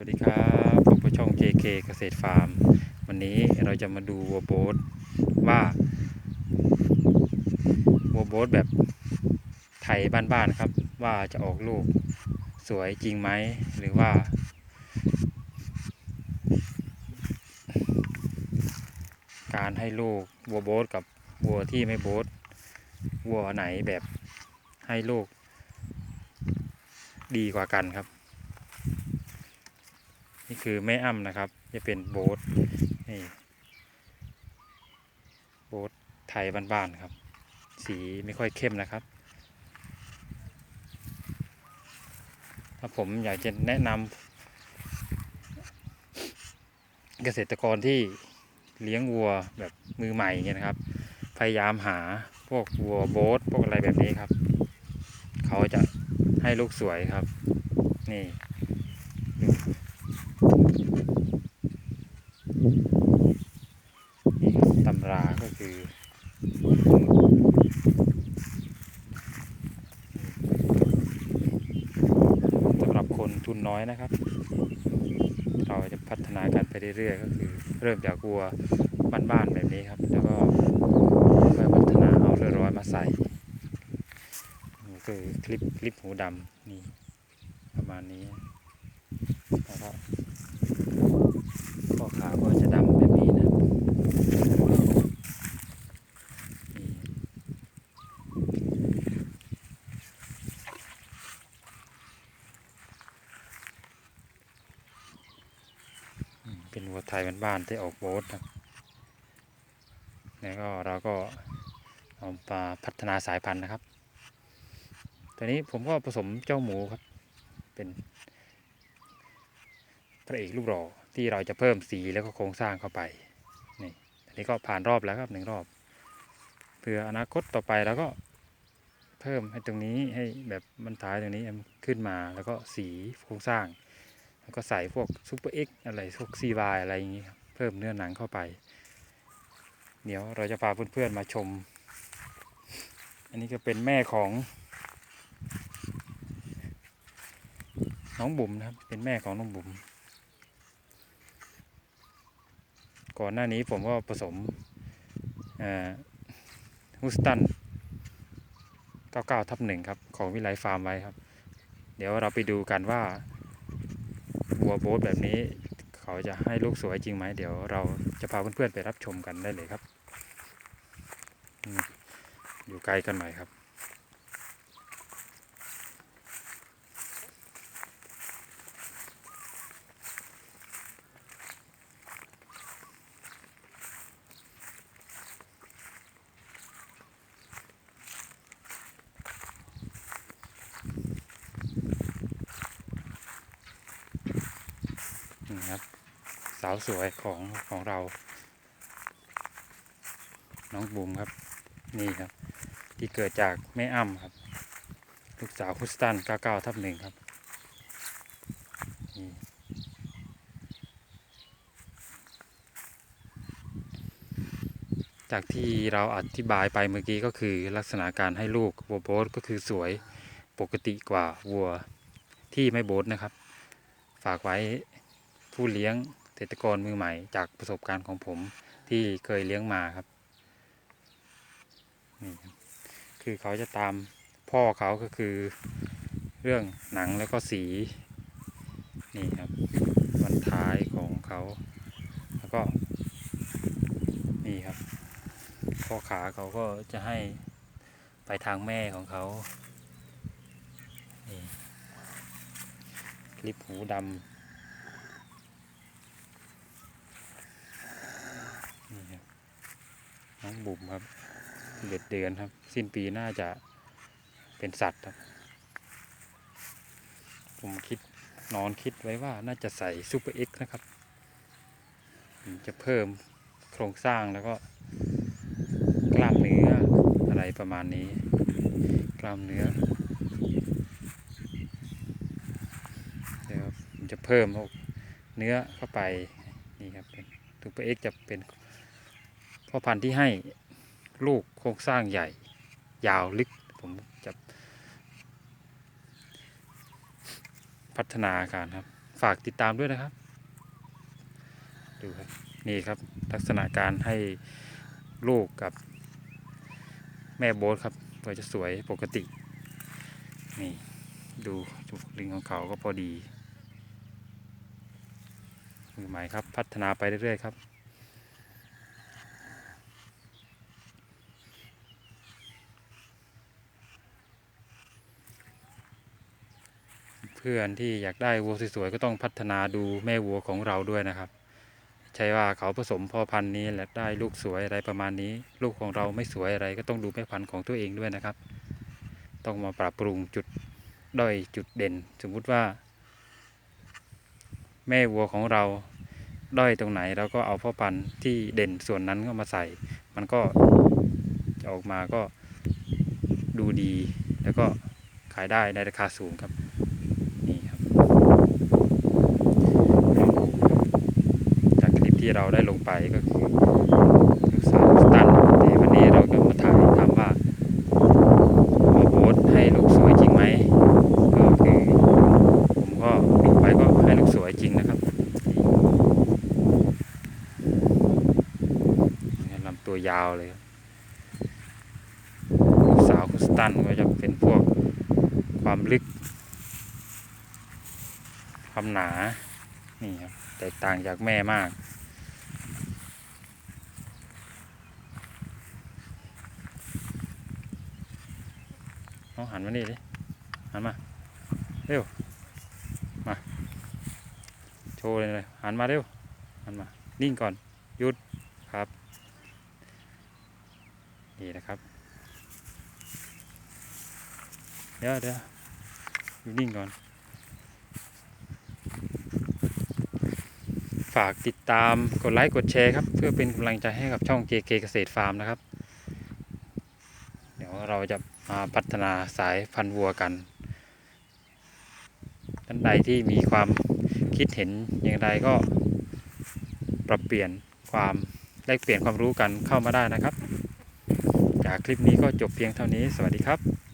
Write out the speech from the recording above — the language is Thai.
สวัสดีครับผมผู้ช่อง JK เกษตรฟาร์ม วันนี้เราจะมาดูวัวโบสว่าวัวโบสแบบไทยบ้านๆครับ ว่าจะออกลูกสวยจริงไหม หรือว่า การให้ลูกวัวโบสกับวัวที่ไม่โบสวัวไหนแบบให้ลูกดีกว่ากันครับ นี่คือแม่อ้ำนะครับ จะเป็นโบ๊ทนี่โบ๊ทไทยบ้านๆครับ สีไม่ค่อยเข้มนะครับ ถ้าผมอยากจะแนะนำเกษตรกรที่เลี้ยงวัวแบบมือใหม่เงี้ยนะครับ พยายามหาพวกวัวโบ๊ทพวกอะไรแบบนี้ครับ เขาจะให้ลูกสวยครับ นี่ ตำราก็คือสำหรับคนทุนน้อยนะครับ เราจะพัฒนากันไปเรื่อยๆ ก็คือ เริ่มจากวัวบ้านๆแบบนี้ครับ แล้วก็ค่อยพัฒนาเอาเรือร้อยมาใส่คือคลิปคลิปหูดำนี่ประมาณนี้แล้วก็ ข้อขาก็จะดำแบบนี้นะเป็นวัวไทยเป็นบ้านที่ออกโบสครับแล้วก็เราก็เอามาพัฒนาสายพันธุ์นะครับ ตอนนี้ผมก็ผสมเจ้าหมูครับ เป็น พระเอกลูกหล่อที่เราจะเพิ่มสีแล้วก็โครงสร้างเข้าไปนี่อันนี้ก็ผ่านรอบแล้วครับหนึ่งรอบ เพื่ออนาคตต่อไปแล้วก็เพิ่มให้ตรงนี้ให้แบบบรรทายตรงนี้ขึ้นมาแล้วก็สีโครงสร้าง แล้วก็ใส่พวกซูเปอร์เอ็กอะไรพวกซีวายอะไรอย่างนี้ครับเพิ่มเนื้อหนังเข้าไป เดี๋ยวเราจะพาเพื่อนๆมาชม อันนี้ก็เป็นแม่ของ น้องบุ๋มนะครับเป็นแม่ของน้องบุ๋ม ก่อนหน้านี้ผมก็ผสมฮุสตัน 99 ทับหนึ่งครับ ของวิไลฟาร์มไว้ครับ เดี๋ยวเราไปดูกันว่าวัวโบสแบบนี้เขาจะให้ลูกสวยจริงไหม เดี๋ยวเราจะพาเพื่อนๆไปรับชมกันได้เลยครับอืมอยู่ไกลกันหน่อยครับ ครับ สาวสวยของของเรา น้องบูมครับ นี่ครับ ที่เกิดจากแม่อ้ำครับ ลูกสาวฮุสตัน99ทับหนึ่งครับนี่จากที่เราอธิบายไปเมื่อกี้ก็คือลักษณะการให้ลูกวัวโบสก็คือสวยปกติกว่าวัวที่ไม่โบสนะครับ ฝากไว้ ผู้เลี้ยงเกษตรกรมือใหม่ จากประสบการณ์ของผมที่เคยเลี้ยงมาครับนี่ครับคือเขาจะตามพ่อเขาก็คือเรื่องหนังแล้วก็สีนี่ครับวันท้ายของเขาแล้วก็นี่ครับข้อขาเขาก็จะให้ไปทางแม่ของเขานี่ลิปหูดำ นี่ครับน้อง บุ๋มครับเด็ดเดือนครับ สิ้นปีน่าจะเป็นสัตว์ครับ ผมคิดนอนคิดไว้ว่าน่าจะใส่ซูเปอร์เอ็กนะครับ จะเพิ่มโครงสร้างแล้วก็ กล้ามเนื้ออะไรประมาณนี้ กล้ามเนื้อเดี๋ยวผมจะเพิ่มพวกเนื้อเข้าไปนี่ครับเป็นซูเปอร์เอ็กจะเป็น พ่อพันธุ์ที่ให้ลูกโครงสร้างใหญ่ ยาวลึกผมจะพัฒนาการครับ ฝากติดตามด้วยนะครับ ดูครับ นี่ครับลักษณะการให้ลูกกับแม่โบ๊ทครับก็จะสวยปกติ นี่ ดูจุกลิงของเขาก็พอดีมือใหม่ครับ พัฒนาไปเรื่อยๆครับ พื่อนที่อยากได้วัวสวยๆก็ต้องพัฒนาดูแม่วัวของเราด้วยนะครับ ใช่ว่าเขาผสมพ่อพันธุ์นี้และได้ลูกสวยอะไรประมาณนี้ ลูกของเราไม่สวยอะไรก็ต้องดูแม่พันธุ์ของตัวเองด้วยนะครับ ต้องมาปรับปรุงจุดด้อยจุดเด่น สมมุติว่า แม่วัวของเราด้อยตรงไหนเราก็เอาพ่อพันธุ์ที่เด่นส่วนนั้นก็มาใส่ มันก็จะออกมาก็ดูดี แล้วก็ขายได้ในราคาสูงครับ นี่ครับ จากคลิป ที่เราได้ลงไปก็คือสาวสตันแต่วันนี้เราก็มาถ่ายทำว่ามอโบ๊ทให้ลูกสวยจริงไหมก็คือผมก็ดูไปก็ให้ลูกสวยจริงนะครับนี่ลำตัวยาวเลยสาวคุสตันก็จะเป็นพวกความลึก ความหนา นี่ครับ แตกต่างจากแม่มาก เอาหันมานี่ดิหันมา เร็ว มา โชว์เลยเลย หันมาเร็ว หันมา นิ่งก่อน หยุด ครับ นี่นะครับ เดี๋ยวเดี๋ยวอยู่นิ่งก่อน ฝากติดตาม กดไลค์ กดแชร์ครับ เพื่อเป็นกำลังใจให้กับช่อง JK เกษตรฟาร์มนะครับ เดี๋ยวเราจะ มาพัฒนาสายพันธุ์วัวกันท่านใดที่มีความคิดเห็นอย่างไรก็ปรับเปลี่ยนความแลกเปลี่ยนความรู้กันเข้ามาได้นะครับ จากคลิปนี้ก็จบเพียงเท่านี้ สวัสดีครับ